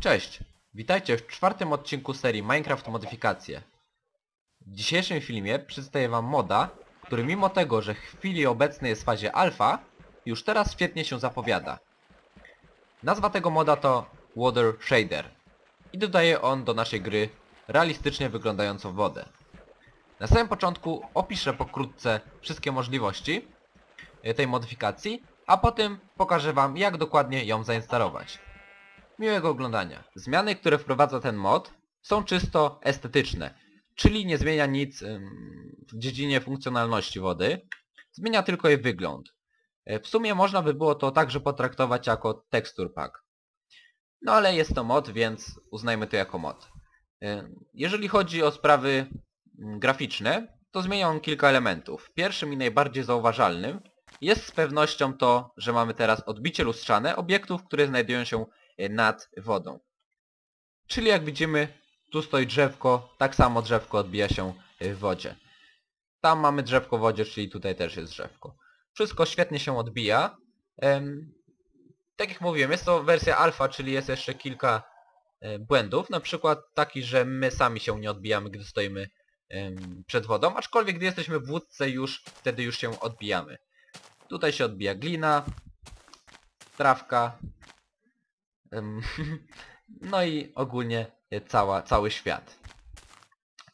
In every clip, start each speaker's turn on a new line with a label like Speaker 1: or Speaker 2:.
Speaker 1: Cześć! Witajcie w czwartym odcinku serii Minecraft Modyfikacje. W dzisiejszym filmie przedstawię wam moda, który mimo tego, że w chwili obecnej jest w fazie alfa, już teraz świetnie się zapowiada. Nazwa tego moda to Water Shader i dodaje on do naszej gry realistycznie wyglądającą wodę. Na samym początku opiszę pokrótce wszystkie możliwości e, tej modyfikacji, a potem pokażę wam jak dokładnie ją zainstalować. Miłego oglądania. Zmiany, które wprowadza ten mod są czysto estetyczne, czyli nie zmienia nic w dziedzinie funkcjonalności wody, zmienia tylko jej wygląd. E, W sumie można by było to także potraktować jako texture pack. No ale jest to mod, więc uznajmy to jako mod. E, Jeżeli chodzi o sprawy mm, graficzne, to zmienia on kilka elementów. Pierwszym i najbardziej zauważalnym jest z pewnością to, że mamy teraz odbicie lustrzane obiektów, które znajdują się nad wodą. Czyli jak widzimy, tu stoi drzewko, tak samo drzewko odbija się e, w wodzie. Tam mamy drzewko w wodzie, czyli tutaj też jest drzewko. Wszystko świetnie się odbija. Tak jak mówiłem, jest to wersja alfa, czyli jest jeszcze kilka e, błędów. Na przykład taki, że my sami się nie odbijamy, gdy stoimy przed wodą, aczkolwiek gdy jesteśmy w wódce już, wtedy już się odbijamy. Tutaj się odbija glina, trawka, no i ogólnie e, cała, cały świat.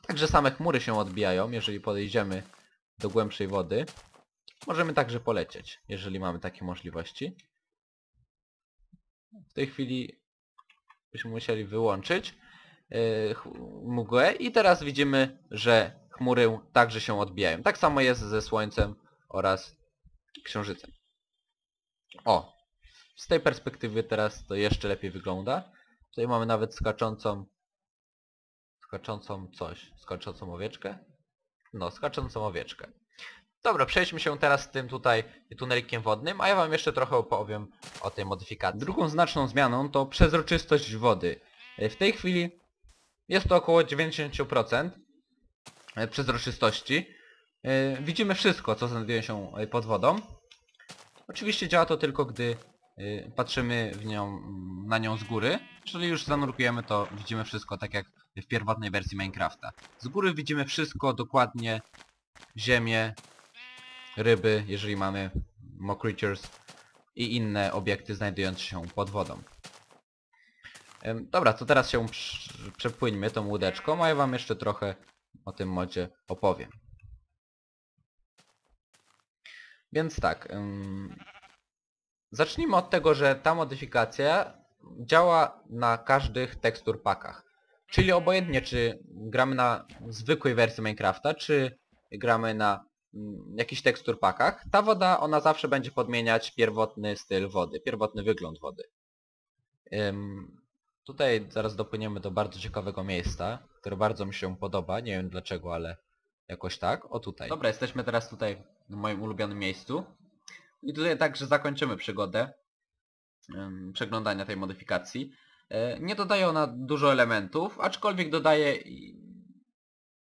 Speaker 1: Także same chmury się odbijają, jeżeli podejdziemy do głębszej wody. Możemy także polecieć, jeżeli mamy takie możliwości. W tej chwili byśmy musieli wyłączyć ch- mgłę i teraz widzimy, że chmury także się odbijają. Tak samo jest ze Słońcem oraz Księżycem. O! Z tej perspektywy teraz to jeszcze lepiej wygląda. Tutaj mamy nawet skaczącą skaczącą coś. Skaczącą owieczkę? No, skaczącą owieczkę. Dobra, przejdźmy się teraz tym tutaj tunelikiem wodnym, a ja wam jeszcze trochę opowiem o tej modyfikacji. Drugą znaczną zmianą to przezroczystość wody. W tej chwili jest to około 90% e, przezroczystości. Widzimy wszystko, co znajduje się pod wodą. Oczywiście działa to tylko, gdy y, patrzymy w nią, na nią z góry. Jeżeli już zanurkujemy, to widzimy wszystko tak jak w pierwotnej wersji Minecrafta. Z góry widzimy wszystko dokładnie. Ziemię, ryby, jeżeli mamy Creatures i inne obiekty znajdujące się pod wodą. Dobra, to teraz się prz- przepłyńmy tą łódeczką, a ja wam jeszcze trochę o tym modzie opowiem. Więc tak, zacznijmy od tego, że ta modyfikacja działa na każdych tekstur packach. Czyli obojętnie czy gramy na zwykłej wersji Minecrafta, czy gramy na mm, jakichś tekstur packach, ta woda ona zawsze będzie podmieniać pierwotny styl wody, pierwotny wygląd wody. Ym, tutaj zaraz dopłyniemy do bardzo ciekawego miejsca, które bardzo mi się podoba, nie wiem dlaczego, ale jakoś tak. O tutaj. Dobra, jesteśmy teraz tutaj w moim ulubionym miejscu. I tutaj także zakończymy przygodę przeglądania tej modyfikacji. E, Nie dodaje ona dużo elementów, aczkolwiek dodaje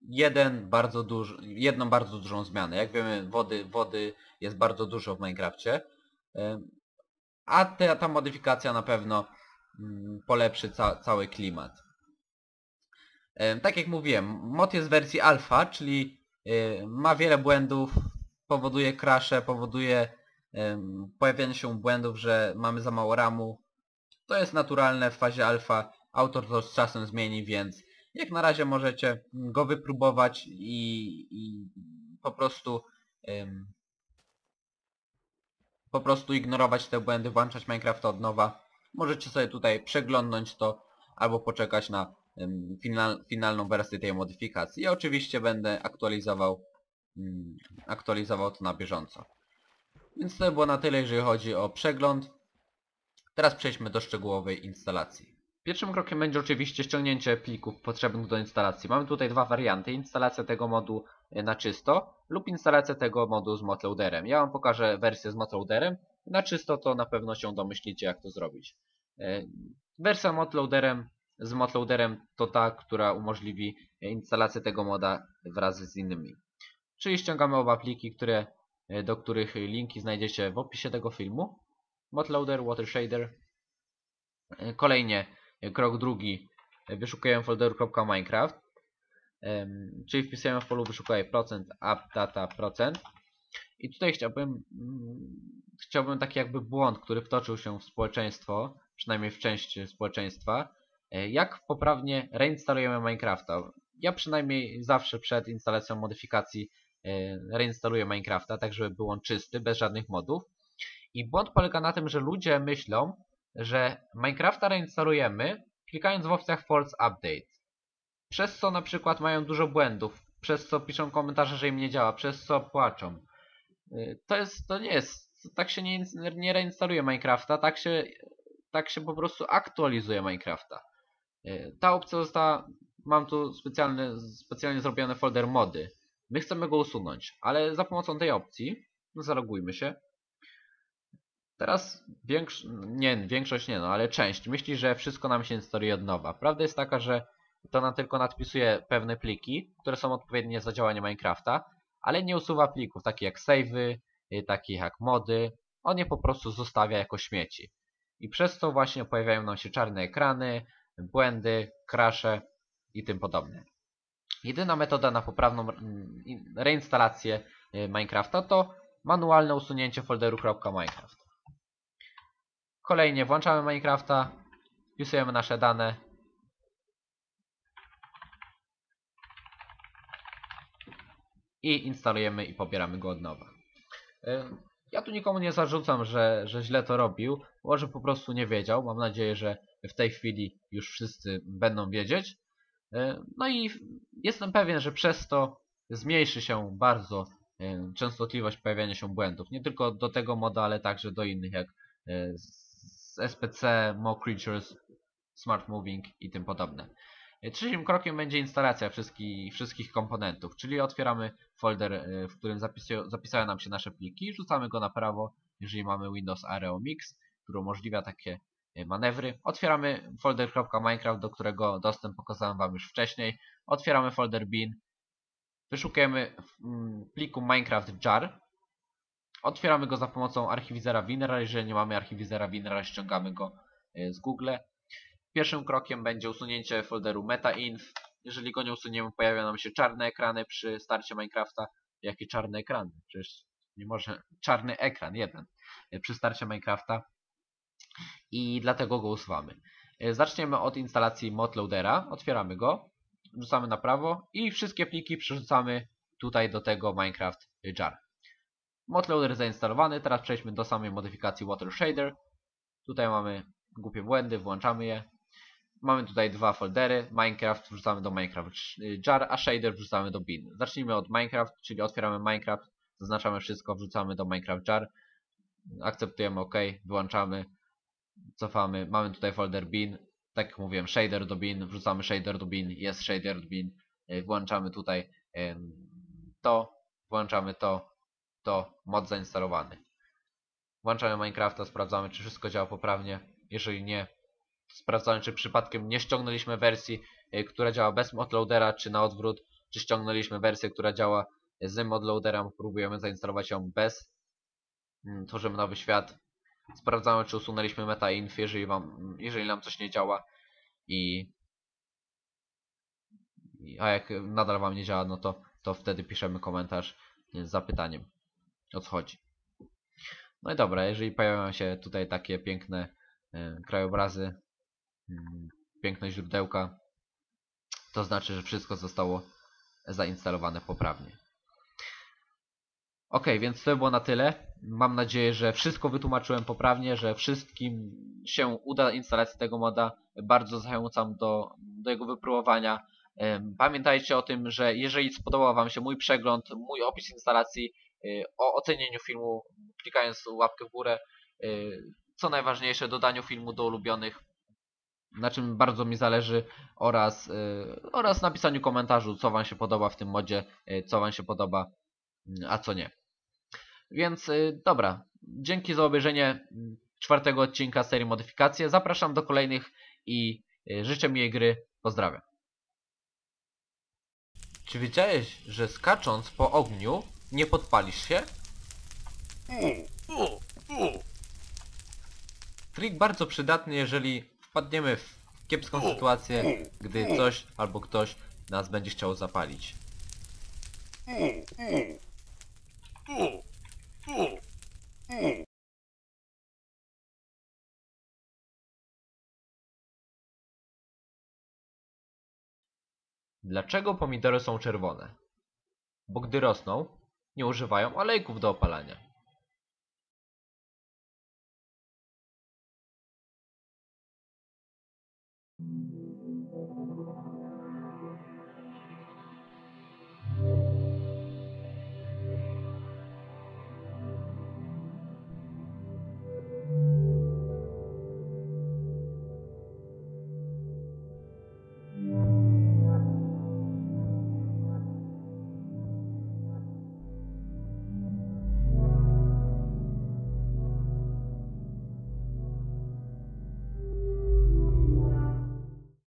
Speaker 1: jeden bardzo duży, jedną bardzo dużą zmianę. Jak wiemy, wody, wody jest bardzo dużo w Minecrafcie. A ta, ta modyfikacja na pewno mm, polepszy ca cały klimat. Tak jak mówiłem, mod jest w wersji alfa, czyli y, ma wiele błędów, powoduje crashe, powoduje pojawianie się błędów, że mamy za mało ramu. To jest naturalne w fazie alfa, autor to z czasem zmieni, więc jak na razie możecie go wypróbować i, i po prostu em, po prostu ignorować te błędy, włączać Minecrafta od nowa. Możecie sobie tutaj przeglądnąć to albo poczekać na em, final, finalną wersję tej modyfikacji. Ja oczywiście będę aktualizował mm, aktualizował to na bieżąco. Więc to było na tyle, jeżeli chodzi o przegląd. Teraz przejdźmy do szczegółowej instalacji. Pierwszym krokiem będzie oczywiście ściągnięcie plików potrzebnych do instalacji. Mamy tutaj dwa warianty. Instalacja tego modu na czysto lub instalacja tego modu z modloaderem. Ja Wam pokażę wersję z modloaderem. Na czysto to na pewno się domyślicie jak to zrobić. E, Wersja modloaderem z modloaderem to ta, która umożliwi instalację tego moda wraz z innymi. Czyli ściągamy oba pliki, które, do których linki znajdziecie w opisie tego filmu. Modloader, Water Shader. E, Kolejnie E, Krok drugi, e, wyszukujemy folderu .minecraft, em, czyli wpisujemy w polu wyszukaj procent, appdata procent. I tutaj chciałbym, mm, chciałbym taki jakby błąd, który wtoczył się w społeczeństwo, przynajmniej w części społeczeństwa, e, jak poprawnie reinstalujemy Minecrafta. Ja przynajmniej zawsze przed instalacją modyfikacji e, reinstaluję Minecrafta, tak żeby był on czysty, bez żadnych modów. I błąd polega na tym, że ludzie myślą, że Minecrafta reinstalujemy klikając w opcjach Force Update. Przez co na przykład mają dużo błędów, przez co piszą komentarze, że im nie działa, przez co płaczą. Y, To jest, to nie jest, tak się nie, nie reinstaluje Minecrafta, tak się, tak się po prostu aktualizuje Minecrafta. Y, Ta opcja została, mam tu specjalny, specjalnie zrobiony folder mody. My chcemy go usunąć, ale za pomocą tej opcji, no zalogujmy się. Teraz większ... nie, większość nie no, ale część myśli, że wszystko nam się instaluje od nowa. Prawda jest taka, że to nam tylko nadpisuje pewne pliki, które są odpowiednie za działanie Minecrafta, ale nie usuwa plików, takich jak save'y, y, takich jak mody. On je po prostu zostawia jako śmieci. I przez to właśnie pojawiają nam się czarne ekrany, błędy, crashe i tym podobne. Jedyna metoda na poprawną in- reinstalację y, Minecrafta to manualne usunięcie folderu .minecraft. Kolejnie włączamy Minecrafta, wpisujemy nasze dane i instalujemy i pobieramy go od nowa. Y, Ja tu nikomu nie zarzucam, że, że źle to robił, może po prostu nie wiedział. Mam nadzieję, że w tej chwili już wszyscy będą wiedzieć. Y, No i jestem pewien, że przez to zmniejszy się bardzo y, częstotliwość pojawiania się błędów. Nie tylko do tego moda, ale także do innych jak z SPC, Mo Creatures, Smart Moving i tym podobne. Trzecim krokiem będzie instalacja wszystkich, wszystkich komponentów, czyli otwieramy folder, w którym zapisują, zapisają nam się nasze pliki, rzucamy go na prawo, jeżeli mamy Windows Areo Mix, który umożliwia takie manewry. Otwieramy folder .minecraft, do którego dostęp pokazałem Wam już wcześniej. Otwieramy folder bin, wyszukujemy mm, pliku Minecraft jar, otwieramy go za pomocą archiwizera Winrar, jeżeli nie mamy archiwizera Winrar, ściągamy go y, z Google. Pierwszym krokiem będzie usunięcie folderu metainf. Jeżeli go nie usuniemy, pojawią nam się czarne ekrany przy starcie Minecrafta. Jakie czarne ekrany? Przecież nie może... Czarny ekran, jeden. y, Przy starcie Minecrafta. I dlatego go usuwamy. Y, Zaczniemy od instalacji modloadera. Otwieramy go. Rzucamy na prawo i wszystkie pliki przerzucamy tutaj do tego Minecraft jar. Modloader zainstalowany. Teraz przejdźmy do samej modyfikacji Water Shader. Tutaj mamy głupie błędy, włączamy je. Mamy tutaj dwa foldery. Minecraft wrzucamy do Minecraft jar, a shader wrzucamy do bin. Zacznijmy od Minecraft, czyli otwieramy Minecraft, zaznaczamy wszystko, wrzucamy do Minecraft jar. Akceptujemy OK, wyłączamy, cofamy. Mamy tutaj folder bin. Tak jak mówiłem, shader do bin, wrzucamy shader do bin, jest shader do bin. Y, Włączamy tutaj to, włączamy to, to, mod zainstalowany. Włączamy Minecrafta, sprawdzamy czy wszystko działa poprawnie. Jeżeli nie, sprawdzamy czy przypadkiem nie ściągnęliśmy wersji, y, która działa bez modloadera, czy na odwrót, czy ściągnęliśmy wersję, która działa z modloaderem, próbujemy zainstalować ją bez. Mm, Tworzymy nowy świat. Sprawdzamy czy usunęliśmy metainf, jeżeli, wam, jeżeli nam coś nie działa. I a jak nadal wam nie działa, no to, to wtedy piszemy komentarz z zapytaniem o co chodzi. No i dobra, jeżeli pojawią się tutaj takie piękne e, krajobrazy, mm, piękne źródełka, to znaczy, że wszystko zostało zainstalowane poprawnie. Ok, więc to było na tyle. Mam nadzieję, że wszystko wytłumaczyłem poprawnie, że wszystkim się uda instalacja tego moda. Bardzo zachęcam do, do jego wypróbowania. Pamiętajcie o tym, że jeżeli spodobał Wam się mój przegląd, mój opis instalacji, y, o ocenieniu filmu, klikając łapkę w górę, y, co najważniejsze, dodaniu filmu do ulubionych, na czym bardzo mi zależy, oraz, y, oraz napisaniu komentarzu, co Wam się podoba w tym modzie, co Wam się podoba, a co nie. Więc y, dobra, dzięki za obejrzenie mm, czwartego odcinka serii Modyfikacje. Zapraszam do kolejnych i y, życzę miłej gry. Pozdrawiam. Czy wiedziałeś, że skacząc po ogniu nie podpalisz się? Trik bardzo przydatny, jeżeli wpadniemy w kiepską sytuację, gdy coś albo ktoś nas będzie chciał zapalić. Dlaczego pomidory są czerwone? Bo gdy rosną, nie używają olejków do opalania.